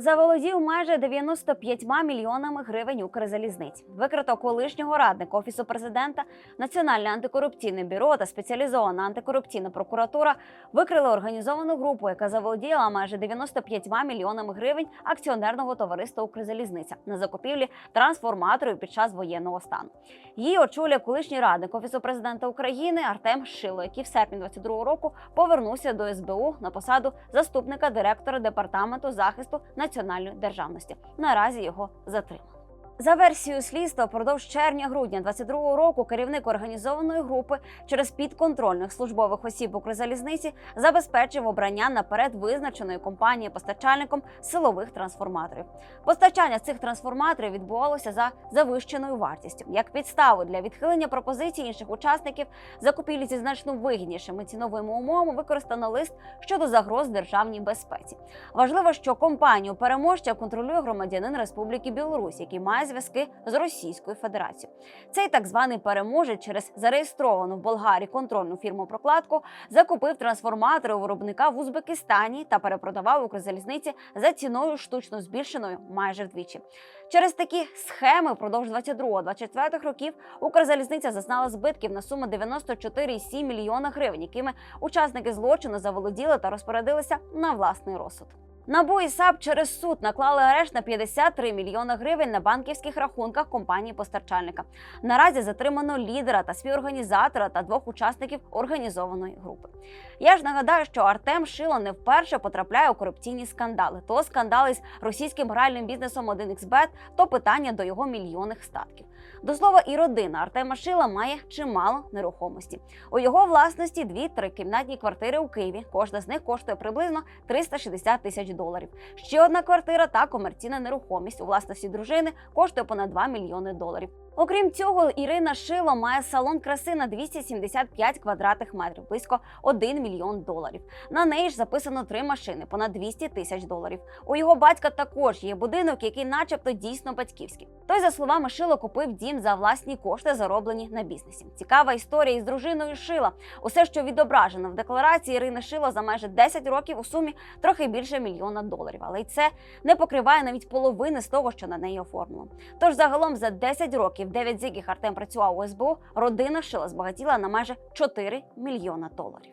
Заволодів майже 95 мільйонами гривень Укрзалізниць. Викрито колишнього радника офісу президента, Національне антикорупційне бюро та спеціалізована антикорупційна прокуратура викрили організовану групу, яка заволоділа майже 95 мільйонами гривень акціонерного товариства Укрзалізниця на закупівлі трансформаторів під час воєнного стану. Її очолює колишній радник офісу президента України Артем Шило, який в серпні 22 року повернувся до СБУ на посаду заступника директора департаменту захисту національної державності. Наразі його затримано. За версією слідства, впродовж червня-грудня 22 року керівник організованої групи через підконтрольних службових осіб Укрзалізниці забезпечив обрання наперед визначеної компанії постачальником силових трансформаторів. Постачання цих трансформаторів відбувалося за завищеною вартістю. Як підставу для відхилення пропозицій інших учасників закупівлі зі значно вигіднішими ціновими умовами використано лист щодо загроз державній безпеці. Важливо, що компанію переможця контролює громадянин Республіки Білорусь, який має зв'язки з Російською Федерацією. Цей так званий переможець через зареєстровану в Болгарії контрольну фірму прокладку закупив трансформатори у виробника в Узбекистані та перепродавав Укрзалізниці за ціною штучно збільшеною майже вдвічі. Через такі схеми впродовж 22-24 років Укрзалізниця зазнала збитків на суму 94,7 мільйона гривень, якими учасники злочину заволоділи та розпорядилися на власний розсуд. НАБУ і САП через суд наклали арешт на 53 мільйони гривень на банківських рахунках компанії постачальника. Наразі затримано лідера та співорганізатора та двох учасників організованої групи. Я ж нагадаю, що Артем Шило не вперше потрапляє у корупційні скандали. То скандали з російським гральним бізнесом 1xBet, то питання до його мільйонних статків. До слова, і родина Артема Шила має чимало нерухомості. У його власності дві трикімнатні квартири у Києві. Кожна з них коштує приблизно 360 тисяч. Ще одна квартира та комерційна нерухомість у власності дружини коштує понад 2 мільйони доларів. Окрім цього, Ірина Шило має салон краси на 275 квадратних метрів, близько 1 мільйон доларів. На неї ж записано три машини, понад 200 тисяч доларів. У його батька також є будинок, який, начебто, дійсно батьківський. Той, за словами Шило, купив дім за власні кошти, зароблені на бізнесі. Цікава історія із дружиною Шила. Усе, що відображено в декларації Ірини Шило за майже 10 років у сумі трохи більше мільйона доларів. Але й це не покриває навіть половини з того, що на неї оформлено. Тож загалом за 10 років, 9 з яких Артем працював у СБУ, родина Шила збагатіла на майже 4 мільйона доларів.